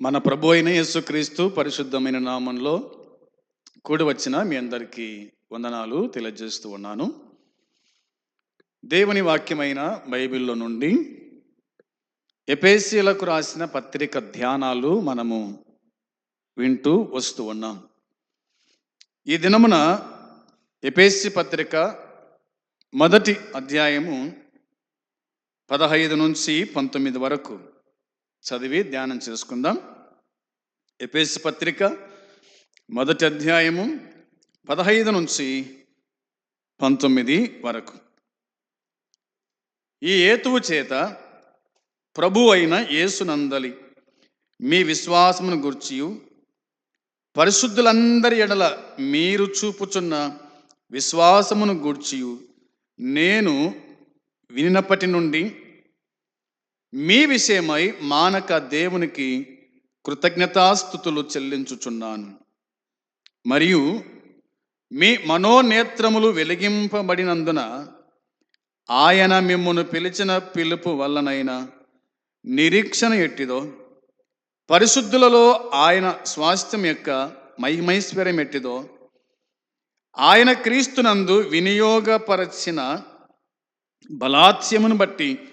మన ప్రభు అయిన యేసుక్రీస్తు పరిశుద్ధమైన నామంలో కూడి వచ్చిన మీ అందరికీ వందనాలు తెలియజేస్తూ ఉన్నాను. దేవుని వాక్యమైన బైబిల్లో నుండి ఎపేసీలకు రాసిన పత్రిక ధ్యానాలు మనము వింటూ వస్తూ ఉన్నాం. ఈ దినమున ఎపేసి పత్రిక మొదటి అధ్యాయము పదహైదు నుంచి పంతొమ్మిది వరకు చదివి ధ్యానం చేసుకుందాం. ఎపేసి పత్రిక మొదటి అధ్యాయము పదహైదు నుంచి పంతొమ్మిది వరకు. ఈ ఏతువు చేత ప్రభు అయిన యేసునందలి మీ విశ్వాసమును గుర్చియు పరిశుద్ధులందరి ఎడల మీరు చూపుచున్న విశ్వాసమును గూర్చియు నేను వినినప్పటి నుండి మీ విషయమై మానక దేవునికి కృతజ్ఞతాస్థుతులు చెల్లించుచున్నాను. మరియు మీ మనోనేత్రములు వెలిగింపబడినందున ఆయన మిమ్మను పిలిచిన పిలుపు వల్లనైనా నిరీక్షణ ఎట్టిదో పరిశుద్ధులలో ఆయన స్వాస్థ్యం యొక్క మహిమైశ్వర్యం ఎట్టిదో ఆయన క్రీస్తునందు వినియోగపరచిన బలాత్స్యమును బట్టి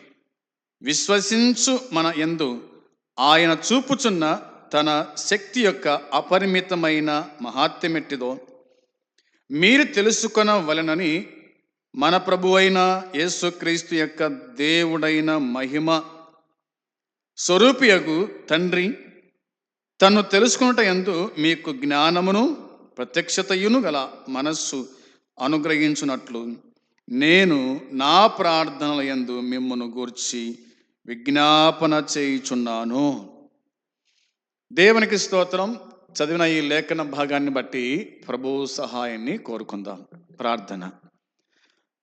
విశ్వసించు మన యందు. ఆయన చూపుచున్న తన శక్తి యొక్క అపరిమితమైన మహాత్మ్యమెట్టిదో. మీరు తెలుసుకొనవలెనని మన ప్రభు అయిన యేసుక్రీస్తు యొక్క దేవుడైన మహిమ. స్వరూపియగు తండ్రి తను తెలుసుకున్నట ఎందు మీకు జ్ఞానమును ప్రత్యక్షతయును గల మనస్సు అనుగ్రహించునట్లు. నేను నా ప్రార్థనల యందు మిమ్మను గూర్చి విజ్ఞాపన చేయుచున్నాను. దేవునికి స్తోత్రం. చదివిన ఈ లేఖన భాగాన్ని బట్టి ప్రభు సహాయాన్ని కోరుకుందాం. ప్రార్థన.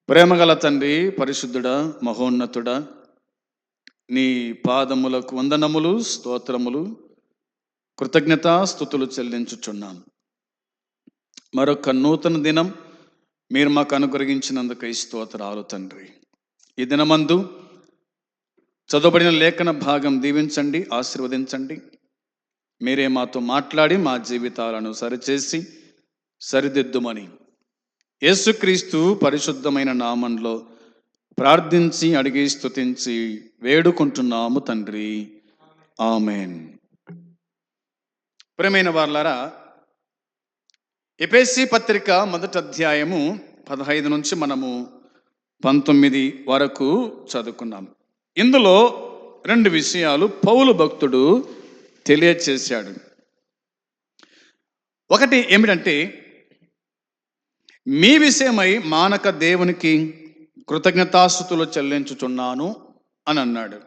ప్రేమగల తండ్రి పరిశుద్ధుడా మహోన్నతుడా నీ పాదములకు వందనములు స్తోత్రములు కృతజ్ఞత స్థుతులు చెల్లించుచున్నాం. మరొక నూతన దినం మీరు మాకు అనుగ్రహించినందుకు ఈ స్తోత్రాలు తండ్రి. ఈ దినమందు చదవబడిన లేఖన భాగం దీవించండి ఆశీర్వదించండి. మీరే మాతో మాట్లాడి మా జీవితాలను సరిచేసి సరిదిద్దుమని. యేసుక్రీస్తు పరిశుద్ధమైన నామంలో ప్రార్థించి అడిగి స్తుతించి వేడుకుంటున్నాము తండ్రి. ఆమెన్. ప్రేమైన వాళ్ళారా ఎపేసి పత్రిక మొదటి అధ్యాయము పదహైదు నుంచి మనము పంతొమ్మిది వరకు చదువుకున్నాం. ఇందులో రెండు విషయాలు పౌలు భక్తుడు తెలియచేశాడు. ఒకటి ఏమిటంటే మీ విషయమై మానక దేవునికి కృతజ్ఞతాస్థుతులు చెల్లించుచున్నాను అని అన్నాడు.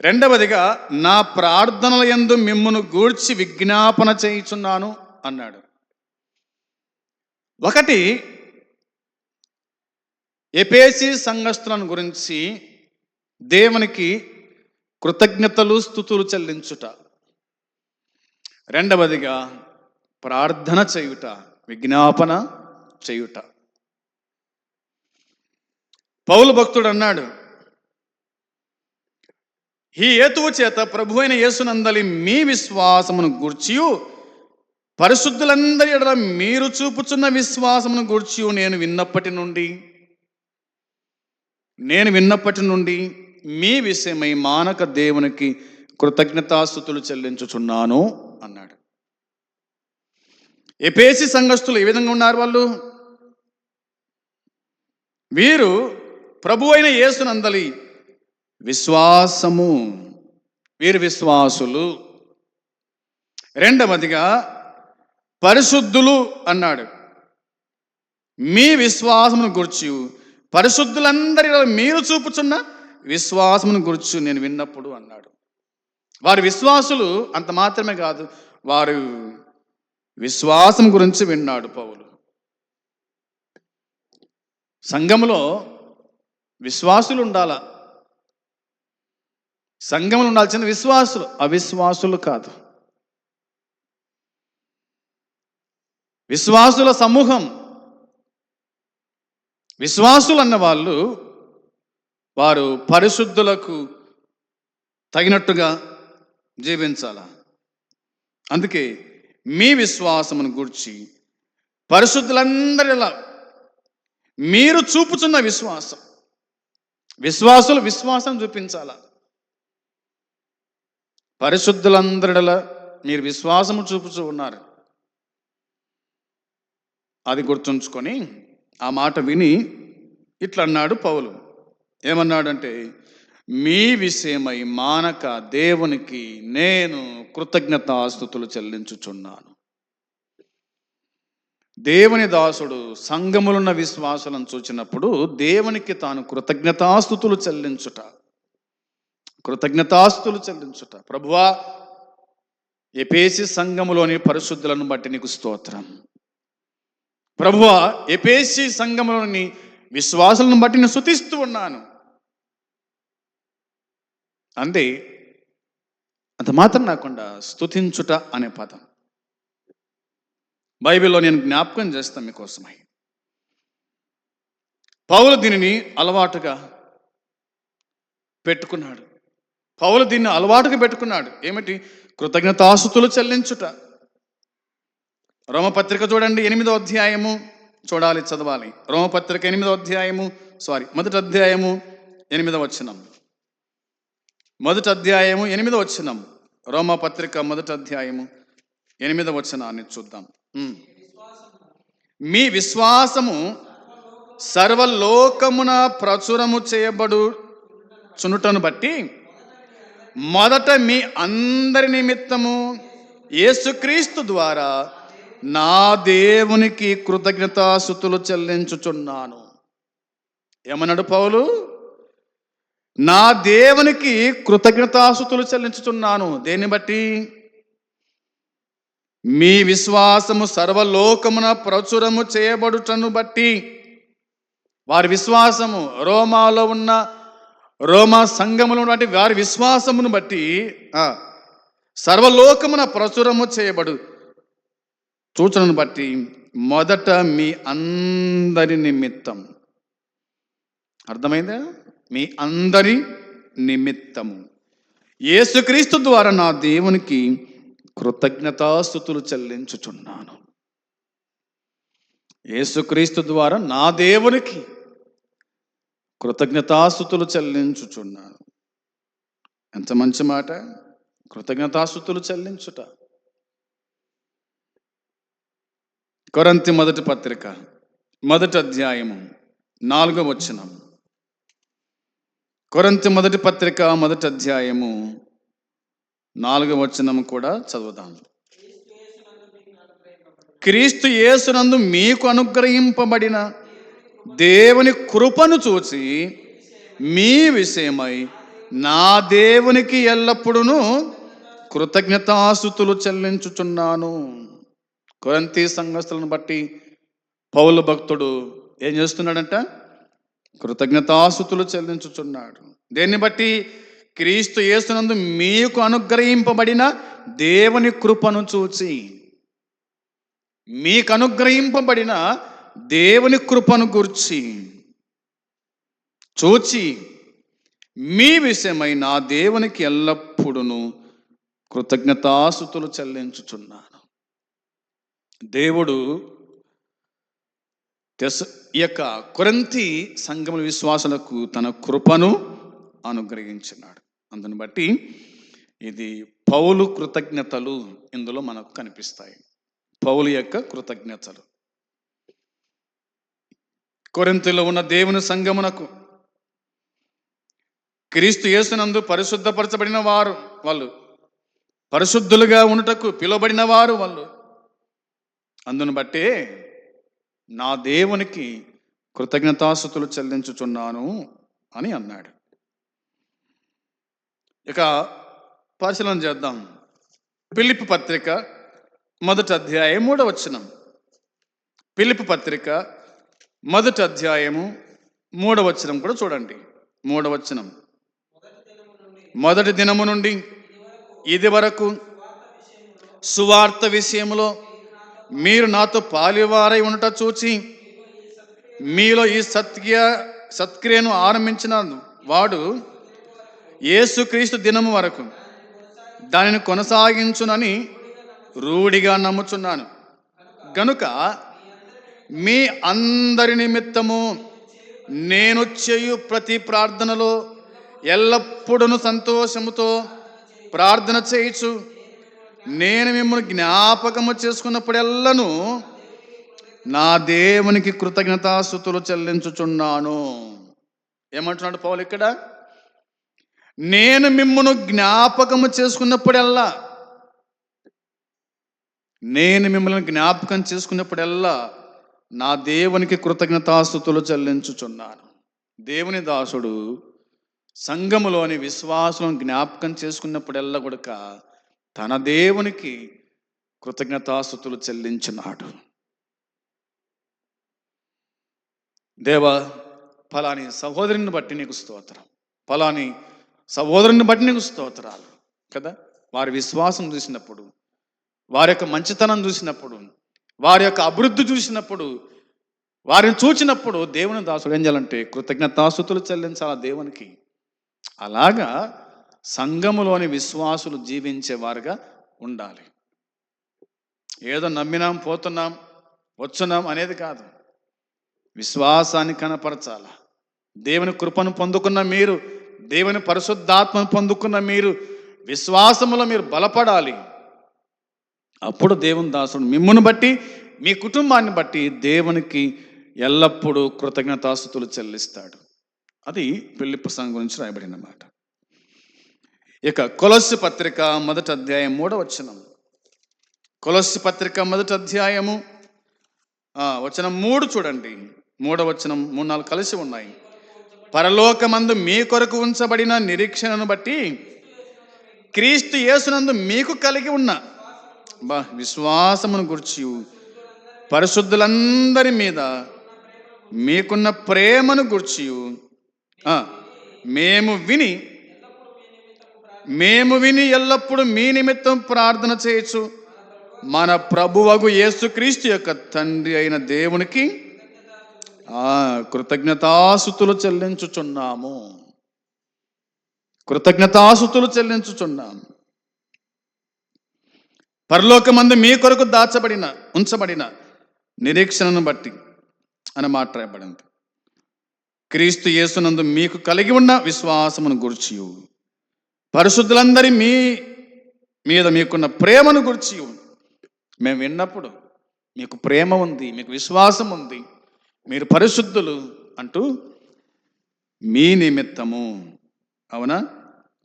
రెండవదిగా నా ప్రార్థనల యందు మిమ్మును గూర్చి విజ్ఞాపన చేయుచున్నాను అన్నాడు. ఒకటి ఎపేసి సంఘస్థులను గురించి దేవునికి కృతజ్ఞతలు స్థుతులు చెల్లించుట. రెండవదిగా ప్రార్థన చేయుట విజ్ఞాపన చేయుట. పౌలు భక్తుడు అన్నాడు ఈ హేతువు చేత ప్రభు అయిన యేసునందలి మీ విశ్వాసమును గూర్చియు పరిశుద్ధులందరి ఎడల మీరు చూపుచున్న విశ్వాసమును గూర్చి నేను విన్నప్పటి నుండి నేను విన్నప్పటి నుండి మీ విషయమై మానక దేవునికి కృతజ్ఞతాస్థుతులు చెల్లించుచున్నాను అన్నాడు. ఎపేసి సంఘస్థులు ఏ విధంగా ఉన్నారు వాళ్ళు? వీరు ప్రభు అయిన యేసునందలి విశ్వాసము వీరు విశ్వాసులు. రెండవదిగా పరిశుద్ధులు అన్నాడు. మీ విశ్వాసమును గుర్చి. పరిశుద్ధులందరి మీరు చూపుచున్న విశ్వాసమును గుర్చు నేను విన్నప్పుడు అన్నాడు. వారి విశ్వాసులు అంత మాత్రమే కాదు వారు విశ్వాసం గురించి విన్నాడు పౌలు. సంఘములో విశ్వాసులు ఉండాల. సంఘములు ఉండాల్సిన విశ్వాసులు అవిశ్వాసులు కాదు. విశ్వాసుల సమూహం. విశ్వాసులు అన్న వాళ్ళు వారు పరిశుద్ధులకు తగినట్టుగా జీవించాలా? అందుకే మీ విశ్వాసమును గూర్చి పరిశుద్ధులందరిలా మీరు చూపుచున్న విశ్వాసం విశ్వాసులు విశ్వాసం చూపించాలా? పరిశుద్ధులందరిలా మీరు విశ్వాసము చూపుచూ ఉన్నారు. అది గుర్తుంచుకొని ఆ మాట విని ఇట్లా అన్నాడు పౌలు. ఏమన్నాడంటే మీ విషయమై మానక దేవునికి నేను కృతజ్ఞతాస్థుతులు చెల్లించుచున్నాను. దేవుని దాసుడు సంఘములున్న విశ్వాసులను చూచినప్పుడు దేవునికి తాను కృతజ్ఞతాస్తుతులు చెల్లించుట కృతజ్ఞతాస్తులు చెల్లించుట. ప్రభువా ఎపేసి సంఘములోని పరిశుద్ధులను బట్టి నీకు స్తోత్రం. ప్రభువ ఎపేసి సంఘములోని విశ్వాసులను బట్టి నేను శుతిస్తూ ఉన్నాను. అంటే అంత మాత్రం కాకుండా స్తుతించుట అనే పదం. బైబిల్లో నేను జ్ఞాపకం చేస్తాను మీకోసమై. పౌలు దీనిని అలవాటుగా పెట్టుకున్నాడు. పౌలు దీన్ని అలవాటుగా పెట్టుకున్నాడు. ఏమిటి? కృతజ్ఞతాసుతులు చెల్లించుట. రోమపత్రిక చూడండి ఎనిమిదో అధ్యాయము. చూడాలి చదవాలి. రోమపత్రిక ఎనిమిదో అధ్యాయము. సారీ మొదటి అధ్యాయము ఎనిమిదో వచనం. మొదటి అధ్యాయము ఎనిమిదో వచనం. రోమపత్రిక మొదటి అధ్యాయము ఎనిమిదో వచనాన్ని చూద్దాం. మీ విశ్వాసము సర్వలోకమున ప్రచురము చేయబడు చునుటను బట్టి మొదట మీ అందరి నిమిత్తము యేసుక్రీస్తు ద్వారా నా దేవునికి కృతజ్ఞతాసుతులు చెల్లించుచున్నాను. ఏమన్నాడు పౌలు? నా దేవునికి కృతజ్ఞతాసుతులు చెల్లించుచున్నాను. దేన్ని బట్టి? మీ విశ్వాసము సర్వలోకమున ప్రచురము చేయబడుటను బట్టి. వారి విశ్వాసము రోమాలో ఉన్న రోమా సంఘములు ఉన్నటువంటి వారి విశ్వాసమును బట్టి సర్వలోకమున ప్రచురము చేయబడు సూచనను బట్టి మొదట మీ అందరి నిమిత్తం. అర్థమైందా? మీ అందరి నిమిత్తము యేసుక్రీస్తు ద్వారా నా దేవునికి కృతజ్ఞతాస్థుతులు చెల్లించుచున్నాను. యేసుక్రీస్తు ద్వారా నా దేవునికి కృతజ్ఞతాస్థుతులు చెల్లించుచున్నాను. ఎంత మంచి మాట. కృతజ్ఞతాస్థుతులు చెల్లించుట. కొరంతి మొదటి పత్రిక మొదటి అధ్యాయము నాలుగో వచనం. కొరంతి మొదటి పత్రిక మొదటి అధ్యాయము నాలుగో వచనం కూడా చదువుదాం. క్రీస్తు యేసునందు మీకు అనుగ్రహింపబడిన దేవుని కృపను చూచి మీ విషయమై నా దేవునికి ఎల్లప్పుడూ కృతజ్ఞతాస్థుతులు చెల్లించుచున్నాను. కొరంతి సంఘస్థులను బట్టి పౌలు భక్తుడు ఏం చేస్తున్నాడంట? కృతజ్ఞతాసుతులు చెల్లించుచున్నాడు. దేన్ని బట్టి? క్రీస్తు యేసునందు మీకు అనుగ్రహింపబడిన దేవుని కృపను చూచి. మీకు అనుగ్రహింపబడిన దేవుని కృపను గుర్చి. చూచి. మీ విషయమై నా దేవునికి ఎల్లప్పుడూ కృతజ్ఞతాసుతులు చెల్లించుచున్నా. దేవుడు తెస ఈ యొక్క కొరంతి సంఘముల విశ్వాసులకు తన కృపను అనుగ్రహించినాడు. అందుని బట్టి ఇది పౌలు కృతజ్ఞతలు ఇందులో మనకు కనిపిస్తాయి. పౌలు యొక్క కృతజ్ఞతలు. కొరింతిలో ఉన్న దేవుని సంగమునకు క్రీస్తు యేసునందు పరిశుద్ధపరచబడిన వారు వాళ్ళు పరిశుద్ధులుగా ఉండటకు పిలువబడిన వారు వాళ్ళు అందును బట్టే నా దేవునికి కృతజ్ఞతాస్థుతులు చెల్లించుచున్నాను అని అన్నాడు. ఇక పరిశీలన చేద్దాం. పిలిపి పత్రిక మొదటి అధ్యాయం మూడవ వచనం. పిలిపి పత్రిక మొదటి అధ్యాయము మూడవ వచనం కూడా చూడండి. మూడవ వచనం. మొదటి దినము నుండి ఇది వరకు సువార్త విషయంలో మీరు నాతో పాలివారై ఉండట చూచి మీలో ఈ సత్క్రియ సత్క్రియను ఆరంభించిన వాడు యేసుక్రీస్తు దినము వరకు దానిని కొనసాగించునని రూఢిగా నమ్ముచున్నాను. గనుక మీ అందరి నిమిత్తము నేను చేయు ప్రతి ప్రార్థనలో ఎల్లప్పుడూ సంతోషముతో ప్రార్థన చేయుచు నేను మిమ్మల్ని జ్ఞాపకము చేసుకున్నప్పుడెల్లను నా దేవునికి కృతజ్ఞతాస్థుతులు చెల్లించుచున్నాను. ఏమంటున్నాడు పౌలు ఇక్కడ? నేను మిమ్మను జ్ఞాపకము చేసుకున్నప్పుడెల్లా నేను మిమ్మల్ని జ్ఞాపకం చేసుకున్నప్పుడెల్లా నా దేవునికి కృతజ్ఞతాస్థుతులు చెల్లించుచున్నాను. దేవుని దాసుడు సంఘములోని విశ్వాసం జ్ఞాపకం చేసుకున్నప్పుడెల్లా గుడక తన దేవునికి కృతజ్ఞతాస్థుతులు చెల్లించినాడు. దేవా ఫలాని సహోదరిని బట్టి నీకు స్తోత్రం. ఫలాని సహోదరుని బట్టి నీకు స్తోత్రాలు. కదా? వారి విశ్వాసం చూసినప్పుడు వారి యొక్క మంచితనం చూసినప్పుడు వారి యొక్క అభివృద్ధి చూసినప్పుడు వారిని చూచినప్పుడు దేవుని దాసుడు ఏం చేయాలంటే కృతజ్ఞతాస్తుతులు చెల్లించాలి దేవునికి? అలాగా సంఘములోని విశ్వాసులు జీవించేవారుగా ఉండాలి. ఏదో నమ్మినాం పోతున్నాం వచ్చున్నాం అనేది కాదు. విశ్వాసాన్ని కనపరచాల? దేవుని కృపను పొందుకున్న మీరు దేవుని పరిశుద్ధాత్మను పొందుకున్న మీరు విశ్వాసములో మీరు బలపడాలి. అప్పుడు దేవుని దాసుడు మిమ్మల్ని బట్టి మీ కుటుంబాన్ని బట్టి దేవునికి ఎల్లప్పుడూ కృతజ్ఞతాస్తుతులు చెల్లిస్తాడు. అది పెళ్ళి ప్రసంగం గురించి రాయబడిన మాట. ఇక కొలస్సు పత్రిక మొదటి అధ్యాయం మూడవ వచనం. కొలస్సు పత్రిక మొదటి అధ్యాయము వచనం మూడు చూడండి. మూడవ వచనం మూడు నాలుగు కలిసి ఉన్నాయి. పరలోకమందు మీ కొరకు ఉంచబడిన నిరీక్షణను బట్టి క్రీస్తు యేసునందు మీకు కలిగి ఉన్న బా విశ్వాసమును గురించి పరిశుద్ధులందరి మీద మీకున్న ప్రేమను గుర్చి మేము విని మేము విని ఎల్లప్పుడూ మీ నిమిత్తం ప్రార్థన చేయొచ్చు. మన ప్రభువగు యేసుక్రీస్తు యొక్క తండ్రి అయిన దేవునికి కృతజ్ఞతాసుతులు చెల్లించుచున్నాము. కృతజ్ఞతాసుతులు చెల్లించుచున్నాము. పరలోకమందు మీ కొరకు దాచబడిన ఉంచబడిన నిరీక్షణను బట్టి అని మాట్లాడబడింది. క్రీస్తు యేసునందు మీకు కలిగి ఉన్న విశ్వాసమును గుర్చి పరిశుద్ధులందరి మీ మీద మీకున్న ప్రేమను గురించి మేము విన్నప్పుడు మీకు ప్రేమ ఉంది మీకు విశ్వాసం ఉంది. మీరు పరిశుద్ధులు అంటూ మీ నిమిత్తము. అవునా?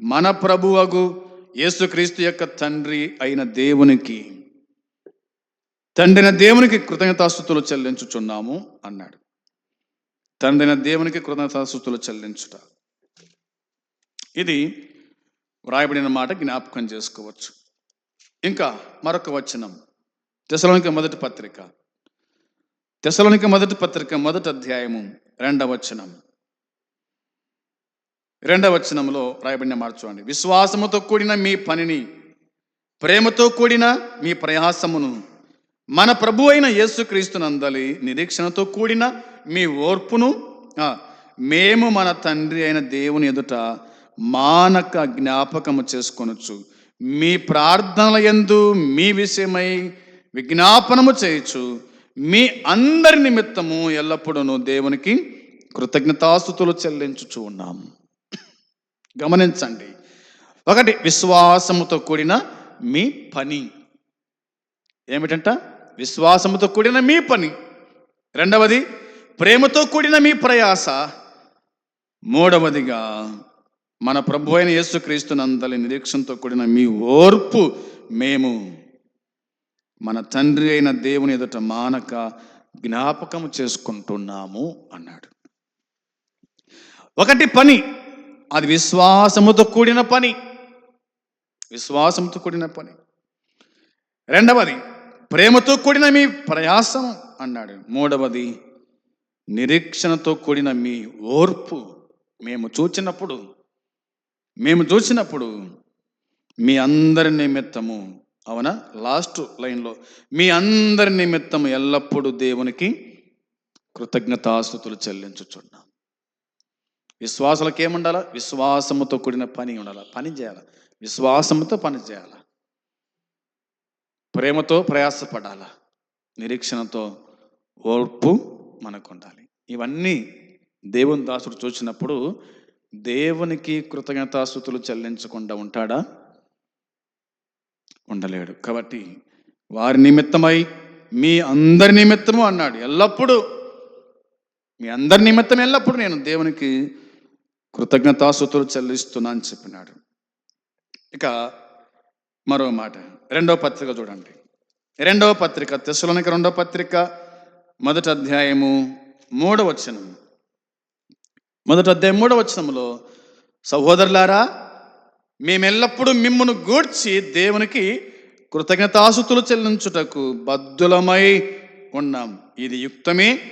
మన ప్రభువగు యేసుక్రీస్తు యొక్క తండ్రి అయిన దేవునికి తండ్రిన దేవునికి కృతజ్ఞతాస్థుతులు చెల్లించుచున్నాము అన్నాడు. తండ్రిన దేవునికి కృతజ్ఞతాస్థుతులు చెల్లించుట. ఇది వ్రాయబడిన మాట జ్ఞాపకం చేసుకోవచ్చు. ఇంకా మరొక వచనం. దశలోనిక మొదటి పత్రిక. దశలోనిక మొదటి పత్రిక మొదటి అధ్యాయము రెండవ వచనం. రెండవ వచనంలో రాయబడిన మాట చూడండి. విశ్వాసముతో కూడిన మీ పనిని ప్రేమతో కూడిన మీ ప్రయాసమును మన ప్రభు అయిన యేసుక్రీస్తునందలి నిరీక్షణతో కూడిన మీ ఓర్పును మేము మన తండ్రి అయిన దేవుని ఎదుట మానక జ్ఞాపకము చేసుకొనొచ్చు మీ ప్రార్థనల ఎందు మీ విషయమై విజ్ఞాపనము చేయొచ్చు మీ అందరి నిమిత్తము ఎల్లప్పుడూ దేవునికి కృతజ్ఞతాస్థుతులు చెల్లించుచు ఉన్నాము గమనించండి. ఒకటి విశ్వాసముతో కూడిన మీ పని. ఏమిటంట? విశ్వాసముతో కూడిన మీ పని. రెండవది ప్రేమతో కూడిన మీ ప్రయాస. మూడవదిగా మన ప్రభు అయిన యేసుక్రీస్తునందలి నిరీక్షణతో కూడిన మీ ఓర్పు మేము మన తండ్రి అయిన దేవుని ఎదుట మానక జ్ఞాపకము చేసుకుంటున్నాము అన్నాడు. ఒకటి పని అది విశ్వాసముతో కూడిన పని. విశ్వాసంతో కూడిన పని. రెండవది ప్రేమతో కూడిన మీ ప్రయాసం అన్నాడు. మూడవది నిరీక్షణతో కూడిన మీ ఓర్పు. మేము చూచినప్పుడు మేము చూసినప్పుడు మీ అందరి నిమిత్తము అవునా? లాస్ట్ లైన్లో మీ అందరి నిమిత్తము ఎల్లప్పుడూ దేవునికి కృతజ్ఞతాస్థుతులు చెల్లించుచున్నాం. విశ్వాసులకు ఏముండాలా? విశ్వాసముతో కూడిన పని ఉండాలి? పని చేయాలి? విశ్వాసంతో పనిచేయాలి ప్రేమతో ప్రయాసపడాల? నిరీక్షణతో ఓర్పు మనకు ఉండాలి ఇవన్నీ దేవుని దాసుడు చూసినప్పుడు దేవునికి కృతజ్ఞతాస్థుతులు చెల్లించకుండా ఉంటాడా? ఉండలేడు. కాబట్టి వారి నిమిత్తమై మీ అందరి నిమిత్తము అన్నాడు. ఎల్లప్పుడూ మీ అందరి నిమిత్తం ఎల్లప్పుడూ నేను దేవునికి కృతజ్ఞతాస్థుతులు చెల్లిస్తున్నా అని చెప్పినాడు. ఇక మరో మాట. రెండవ పత్రిక చూడండి. రెండవ పత్రిక తెసులనికి రెండవ పత్రిక మొదటి అధ్యాయము మూడవ వచనం మొదట అధ్యాయం మూడవ వచనంలో సహోదరులారా మేమెల్లప్పుడూ మిమ్మను గూడ్చి దేవునికి కృతజ్ఞతాసుతులు చెల్లించుటకు బద్దులమై ఉన్నాం. ఇది యుక్తమే.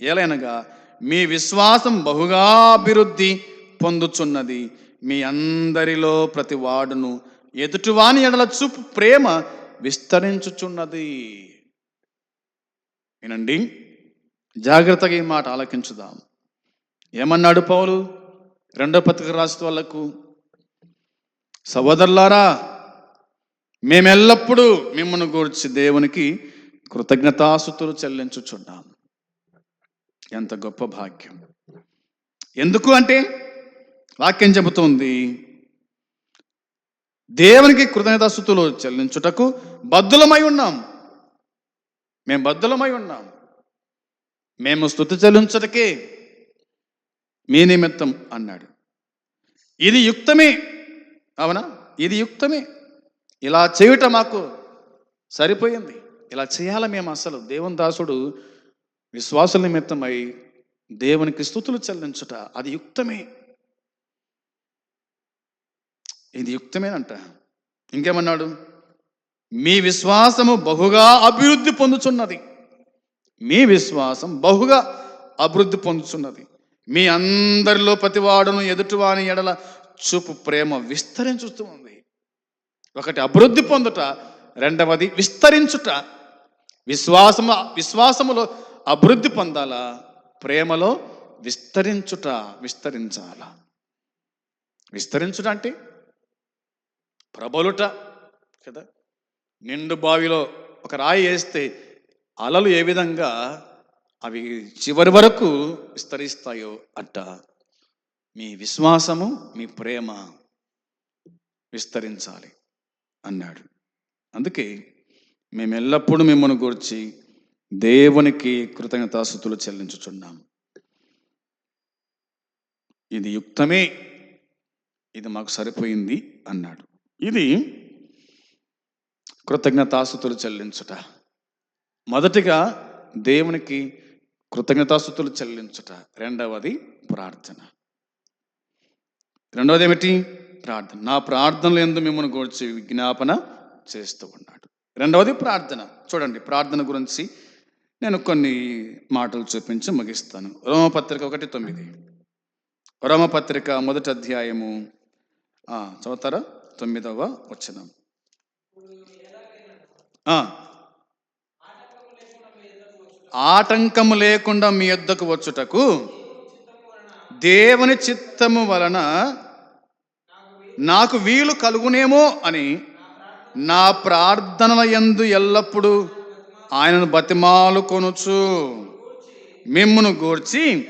ఏలైనగా మీ విశ్వాసం బహుగా అభివృద్ధి పొందుచున్నది. మీ అందరిలో ప్రతి వాడును ఎదుటివాని ఎడల చూపు ప్రేమ విస్తరించుచున్నది. వినండి. జాగ్రత్తగా ఈ మాట ఆలకించుదాం. ఏమన్నాడు పౌలు? రెండో పత్రిక రాసిన వాళ్ళకు సహోదరులారా మేమెల్లప్పుడూ మిమ్మల్ని గూర్చి దేవునికి కృతజ్ఞతాసుతులు చెల్లించుచున్నాం ఎంత గొప్ప భాగ్యం. ఎందుకు అంటే వాక్యం చెబుతుంది దేవునికి కృతజ్ఞతాస్థుతులు చెల్లించుటకు బద్దులమై ఉన్నాం. మేము బద్దులమై ఉన్నాం. మేము స్థుతి చెల్లించటకే మీ నిమిత్తం అన్నాడు. ఇది యుక్తమే. అవునా? ఇది యుక్తమే. ఇలా చేయుట మాకు సరిపోయింది. ఇలా చేయాలి మేము అసలు. దేవుని దాసుడు విశ్వాసుల నిమిత్తమై దేవునికి స్థుతులు చెల్లించుట అది యుక్తమే. ఇది యుక్తమేనంట. ఇంకేమన్నాడు? మీ విశ్వాసము బహుగా అభివృద్ధి పొందుచున్నది. మీ విశ్వాసం బహుగా అభివృద్ధి పొందుచున్నది. మీ అందరిలో ప్రతివాడును ఎదుటివాని ఎడల చూపు ప్రేమ విస్తరించుతూ ఉంది. ఒకటి అభివృద్ధి పొందుట రెండవది విస్తరించుట. విశ్వాసము విశ్వాసములో అభివృద్ధి పొందాలా ప్రేమలో విస్తరించుట విస్తరించాల. విస్తరించుట అంటే ప్రబలుట కదా? నిండు బావిలో ఒక రాయి వేస్తే అలలు ఏ విధంగా అవి చివరి వరకు విస్తరిస్తాయో అట్ట. మీ విశ్వాసము మీ ప్రేమ విస్తరించాలి అన్నాడు. అందుకే మేము ఎల్లప్పుడూ మిమ్మల్ని గురించి దేవునికి కృతజ్ఞతాస్థుతులు చెల్లించుచున్నాము. ఇది యుక్తమే ఇది మాకు సరిపోయింది అన్నాడు. ఇది కృతజ్ఞతాస్థుతులు చెల్లించుట. మొదటిగా దేవునికి కృతజ్ఞతాస్థుతులు చెల్లించుట. రెండవది ప్రార్థన. రెండవది ఏమిటి? ప్రార్థన. నా ప్రార్థనలు ఎందు మిమ్మల్ని గూర్చి విజ్ఞాపన చేస్తూ ఉన్నాడు. రెండవది ప్రార్థన. చూడండి ప్రార్థన గురించి నేను కొన్ని మాటలు చూపించి ముగిస్తాను. రోమపత్రిక ఒకటి తొమ్మిది. రోమపత్రిక మొదటి అధ్యాయము చదువుతారా? తొమ్మిదవ వచనం. ఆటంకము లేకుండా మీ యొద్దకు వచ్చుటకు దేవుని చిత్తము వలన నాకు వీలు కలుగునేమో అని నా ప్రార్థనల ఎందు ఎల్లప్పుడూ ఆయనను బతిమాలు కొనుచు. మిమ్మును గూర్చి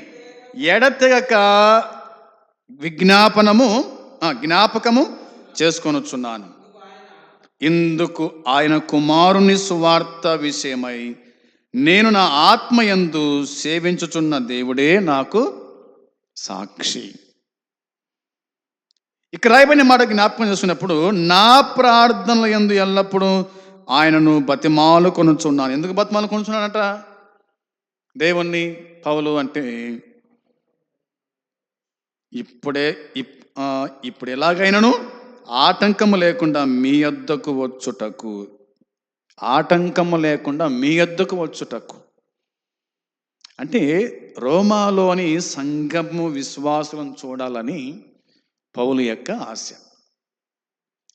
ఎడతెగక విజ్ఞాపనము జ్ఞాపకము చేసుకొనుచున్నాను. ఇందుకు ఆయన కుమారుని సువార్త విషయమై నేను నా ఆత్మయందు సేవించుచున్న దేవుడే నాకు సాక్షి. ఇక్కడ రాయబడిన మాట జ్ఞాపకం చేసుకున్నప్పుడు నా ప్రార్థనల ఎందు ఎల్లప్పుడూ ఆయనను బతిమాలు కొనుచున్నాను. ఎందుకు బతిమాలు కొనుచున్నానట దేవుణ్ణి పౌలు అంటే ఇప్పుడే ఇప్- ఇప్పుడు ఎలాగైనాను ఆటంకము లేకుండా మీ వద్దకు వచ్చుటకు ఆటంకము లేకుండా మీ ఎద్దుకు వచ్చుటకు. అంటే రోమాలోని సంఘము విశ్వాసులను చూడాలని పౌలు యొక్క ఆశ.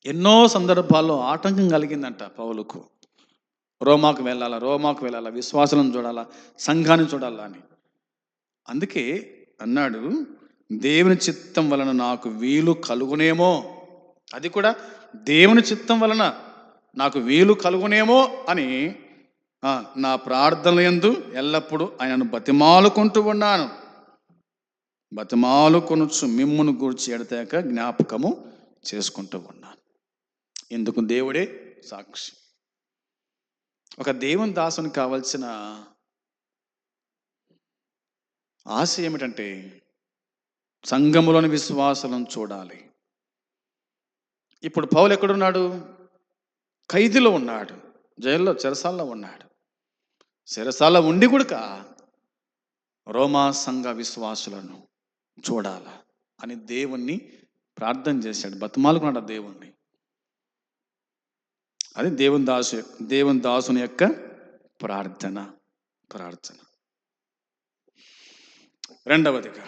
ఎన్నో సందర్భాల్లో ఆటంకం కలిగిందంట పౌలుకు. రోమాకు వెళ్ళాలా రోమాకు వెళ్ళాలా విశ్వాసులను చూడాలా సంఘాన్ని చూడాలా అని. అందుకే అన్నాడు దేవుని చిత్తం వలన నాకు వీలు కలుగునేమో. అది కూడా దేవుని చిత్తం వలన. నాకు వీలు కలుగునేమో అని నా ప్రార్థన ఎందు ఎల్లప్పుడూ ఆయనను బతిమాలుకుంటూ ఉన్నాను. బతిమాలు మిమ్మును గూర్చి ఎడతాక జ్ఞాపకము చేసుకుంటూ ఉన్నాను. ఎందుకు దేవుడే? సాక్షి. ఒక దేవుని దాసుని కావలసిన ఆశ ఏమిటంటే సంఘములోని విశ్వాసాలను చూడాలి. ఇప్పుడు పౌలు ఎక్కడున్నాడు? ఖైదీలో ఉన్నాడు జైల్లో చెరసాల్లో ఉన్నాడు. చెరసాల ఉండి కూడా రోమా సంఘ విశ్వాసులను చూడాల అని దేవుణ్ణి ప్రార్థన చేశాడు. బతుమాలుకున్నాడు ఆ దేవుణ్ణి. అది దేవుని దాసు దేవుని దాసుని యొక్క ప్రార్థన ప్రార్థన. రెండవదిగా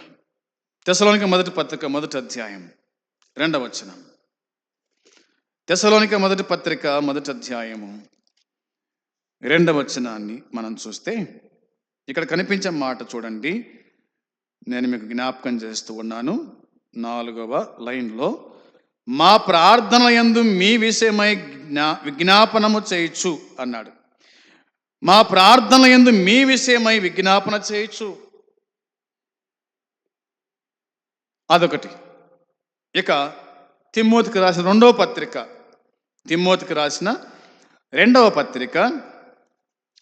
తెసలోనిక మొదటి పత్రిక మొదటి అధ్యాయం రెండవ వచనం. దశలోనిక మొదటి పత్రిక మొదటి అధ్యాయము రెండవ వచనాన్ని మనం చూస్తే ఇక్కడ కనిపించే మాట చూడండి. నేను మీకు జ్ఞాపకం చేస్తూ ఉన్నాను. నాలుగవ లైన్లో మా ప్రార్థన యందు మీ విషయమై జ్ఞా విజ్ఞాపనము చేయొచ్చు అన్నాడు. మా ప్రార్థన యందు మీ విషయమై విజ్ఞాపన చేయొచ్చు అదొకటి. ఇక తిమ్మోతికి రాసిన రెండవ పత్రిక. తిమ్మోతికి రాసిన రెండవ పత్రిక.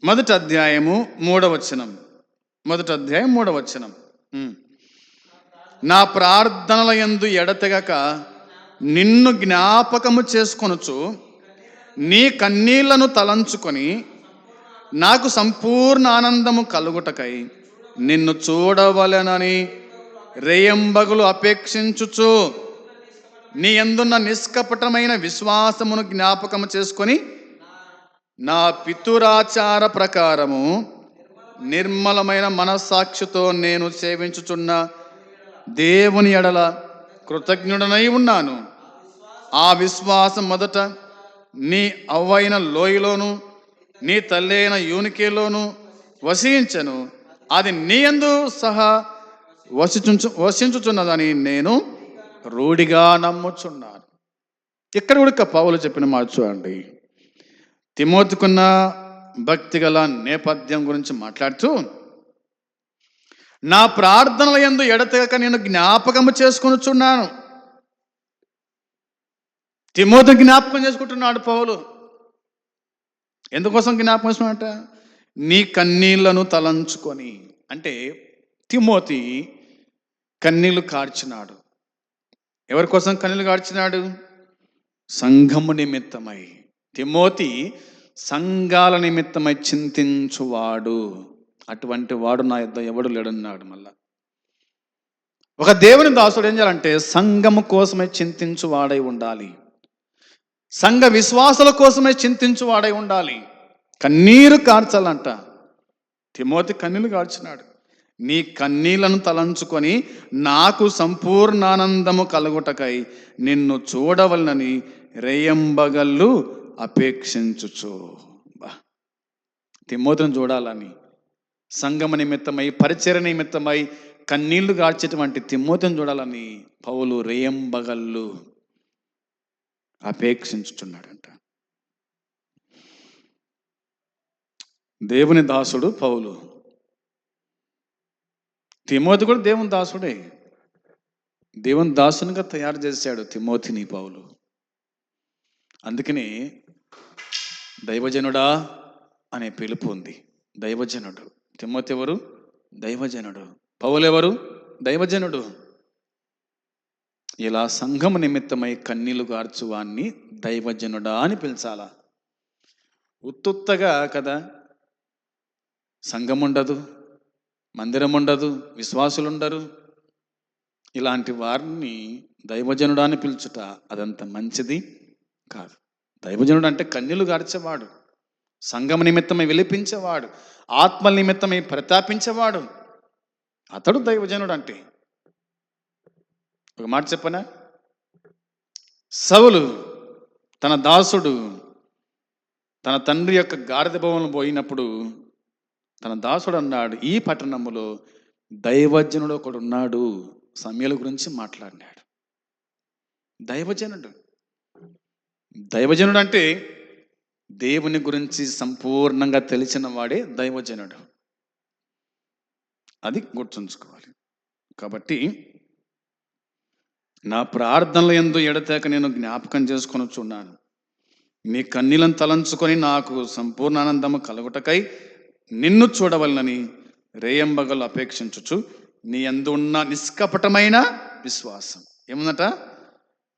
మొదటి అధ్యాయము మూడవచనం మొదటి అధ్యాయం మూడవచనం నా ప్రార్థనల ఎందు ఎడతెగక నిన్ను జ్ఞాపకము చేసుకొనుచు నీ కన్నీళ్ళను తలంచుకొని నాకు సంపూర్ణ ఆనందము కలుగుటకై నిన్ను చూడవలెనని రేయంబగులు అపేక్షించుచు. నీ ఎందున్న నిష్కపటమైన విశ్వాసమును జ్ఞాపకము చేసుకొని నా పితురాచార ప్రకారము నిర్మలమైన మనస్సాక్షితో నేను సేవించుచున్న దేవుని ఎడల కృతజ్ఞుడనై ఉన్నాను. ఆ విశ్వాసం మొదట నీ అవ్వైన లోయలోను నీ తల్లైన యూనికేలోను వసించను అది నీ ఎందు సహా వసించు వసించుచున్నదని నేను రూఢిగా నమ్ముచున్నారు. ఇక్కడ కూడా పౌలు చెప్పిన మాట చూడండి. తిమోతికున్న భక్తి గల నేపథ్యం గురించి మాట్లాడుతూ నా ప్రార్థనల ఎందు ఎడతెగక నేను జ్ఞాపకము చేసుకొనుచున్నాను. తిమోతి జ్ఞాపకం చేసుకుంటున్నాడు పౌలు. ఎందుకోసం జ్ఞాపకం చేసుకున్నట నీ కన్నీళ్ళను తలంచుకొని. అంటే తిమోతి కన్నీళ్ళు కార్చినాడు. ఎవరి కోసం కన్నీళ్ళు కార్చినాడు సంఘము నిమిత్తమై. తిమోతి సంఘాల నిమిత్తమై చింతించువాడు. అటువంటి వాడు నా యుద్ధ ఎవడు లేడన్నాడు మళ్ళా. ఒక దేవుని దాసుడు ఏం చేయాలంటే సంఘము కోసమే చింతించువాడై ఉండాలి. సంఘ విశ్వాసుల కోసమే చింతించువాడై ఉండాలి. కన్నీరు కార్చాలంట. తిమోతి కన్నీలు కార్చినాడు నీ కన్నీలను తలంచుకొని నాకు సంపూర్ణానందము కలుగుటకై నిన్ను చూడవలనని రేయంబగళ్ళు అపేక్షించుచు. బా. చూడాలని సంగమ నిమిత్తమై పరిచర నిమిత్తమై కన్నీళ్ళు గార్చేటువంటి తిమ్మోతిని చూడాలని పౌలు రేయంబగళ్ళు అపేక్షించుచున్నాడంట. దేవుని దాసుడు పౌలు. తిమోతి కూడా దేవుని దాసుడే. దేవుని దాసునిగా తయారు చేశాడు తిమోతిని పావులు అందుకని దైవజనుడా అనే పిలుపు ఉంది. దైవజనుడు. తిమ్మతి ఎవరు? దైవజనుడు. పౌలెవరు ఎవరు? దైవజనుడు. ఇలా సంఘం నిమిత్తమై కన్నీలు గార్చువాన్ని దైవజనుడా అని పిలిచాలా? ఉత్తుత్తగా కదా. సంఘం ఉండదు మందిరం ఉండదు విశ్వాసులు ఉండరు ఇలాంటి వారిని దైవజనుడాన్ని పిలుచుట అదంత మంచిది కాదు. దైవజనుడు అంటే కన్యలు గార్చేవాడు సంగమ నిమిత్తమై విలిపించేవాడు ఆత్మ నిమిత్తమై ప్రతాపించేవాడు. అతడు దైవజనుడు అంటే ఒక మాట చెప్పనా? సవులు తన దాసుడు తన తండ్రి యొక్క గాడిద భవనం పోయినప్పుడు తన దాసుడు అన్నాడు ఈ పట్టణములో దైవజనుడు ఒకడు ఉన్నాడు సమయల గురించి మాట్లాడినాడు. దైవజనుడు. దైవజనుడు అంటే దేవుని గురించి సంపూర్ణంగా తెలిసిన వాడే దైవజనుడు. అది గుర్తుంచుకోవాలి. కాబట్టి నా ప్రార్థనలు ఎందు ఎడతేక నేను జ్ఞాపకం చేసుకొని చున్నాను మీ కన్నీలను తలంచుకొని నాకు సంపూర్ణ ఆనందము కలుగుటకై నిన్ను చూడవలనని రేయంబగలు అపేక్షించుచు నీ ఎందున్న నిష్కపటమైన విశ్వాసం. ఏముందట?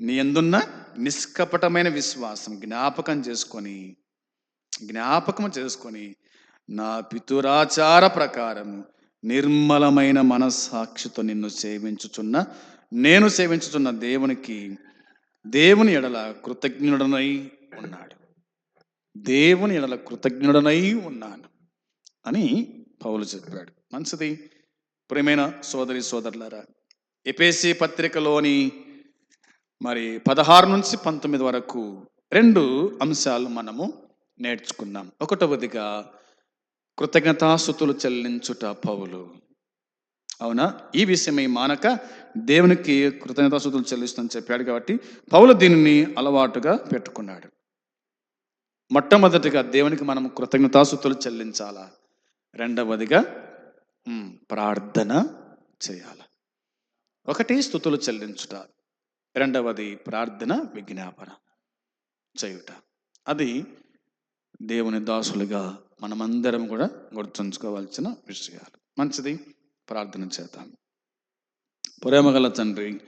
నీ ఎందున్న నిష్కపటమైన విశ్వాసం జ్ఞాపకం చేసుకొని జ్ఞాపకం చేసుకొని నా పితురాచార ప్రకారము నిర్మలమైన మనస్సాక్షితో నిన్ను సేవించుచున్న నేను సేవించుచున్న దేవునికి దేవుని ఎడల కృతజ్ఞుడనై ఉన్నాడు. దేవుని ఎడల కృతజ్ఞుడనై ఉన్నాను. అని పౌలు చెప్పాడు. మంచిది. ప్రేమైన సోదరి సోదరులారా ఎపేసి పత్రికలోని మరి పదహారు నుంచి పంతొమ్మిది వరకు రెండు అంశాలు మనము నేర్చుకున్నాం. ఒకటవదిగా కృతజ్ఞతాసుతులు చెల్లించుట పౌలు. అవునా? ఈ విషయమై మానక దేవునికి కృతజ్ఞతాసుతులు చెల్లిస్తుందని చెప్పాడు కాబట్టి పౌలు దీనిని అలవాటుగా పెట్టుకున్నాడు. మొట్టమొదటిగా దేవునికి మనం కృతజ్ఞతాసుతులు చెల్లించాలా? రెండవదిగా ప్రార్థన చేయాలి. ఒకటి స్థుతులు చెల్లించుట రెండవది ప్రార్థన విజ్ఞాపన చేయుట. అది దేవుని దాసులుగా మనమందరం కూడా గుర్తుంచుకోవాల్సిన విషయాలు. మంచిది ప్రార్థన చేద్దాం. ప్రేమగల తండ్రి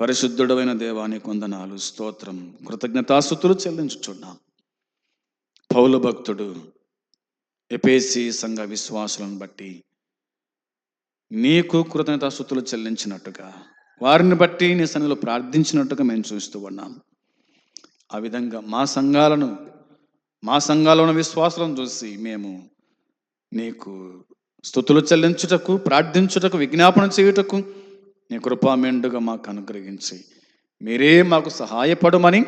పరిశుద్ధుడమైన దేవాని కొందనాలు స్తోత్రం కృతజ్ఞతాస్థుతులు చెల్లించుచున్నాం. పౌలు భక్తుడు ఎపేసి సంఘ విశ్వాసులను బట్టి నీకు కృతజ్ఞతాస్థుతులు చెల్లించినట్టుగా వారిని బట్టి నీ సన్నిధిలో ప్రార్థించినట్టుగా మేము చూస్తూ ఉన్నాం. ఆ విధంగా మా సంఘాలను మా సంఘాల్లో ఉన్న విశ్వాసాలను చూసి మేము నీకు స్థుతులు చెల్లించుటకు ప్రార్థించుటకు విజ్ఞాపన చేయుటకు నీ కృపా మెండుగా మాకు అనుగ్రహించి మీరే మాకు సహాయపడమని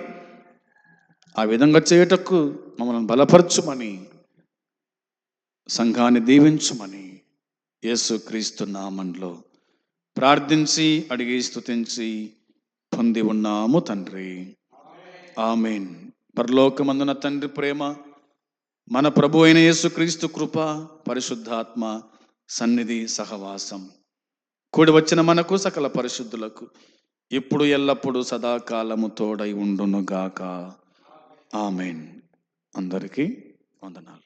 ఆ విధంగా చేయుటకు మమ్మల్ని బలపరచుమని సంఘాన్ని దీవించుమని యేసుక్రీస్తు నామంలో ప్రార్థించి అడిగి స్తుతించి పొంది ఉన్నాము తండ్రి. ఆమెన్. పరలోకమందున తండ్రి ప్రేమ మన ప్రభు అయిన యేసుక్రీస్తు కృప పరిశుద్ధాత్మ సన్నిధి సహవాసం కూడి వచ్చిన మనకు సకల పరిశుద్ధులకు ఇప్పుడు ఎల్లప్పుడూ సదాకాలము తోడై ఉండునుగాక. ఆమెన్. అందరికీ వందనాలు.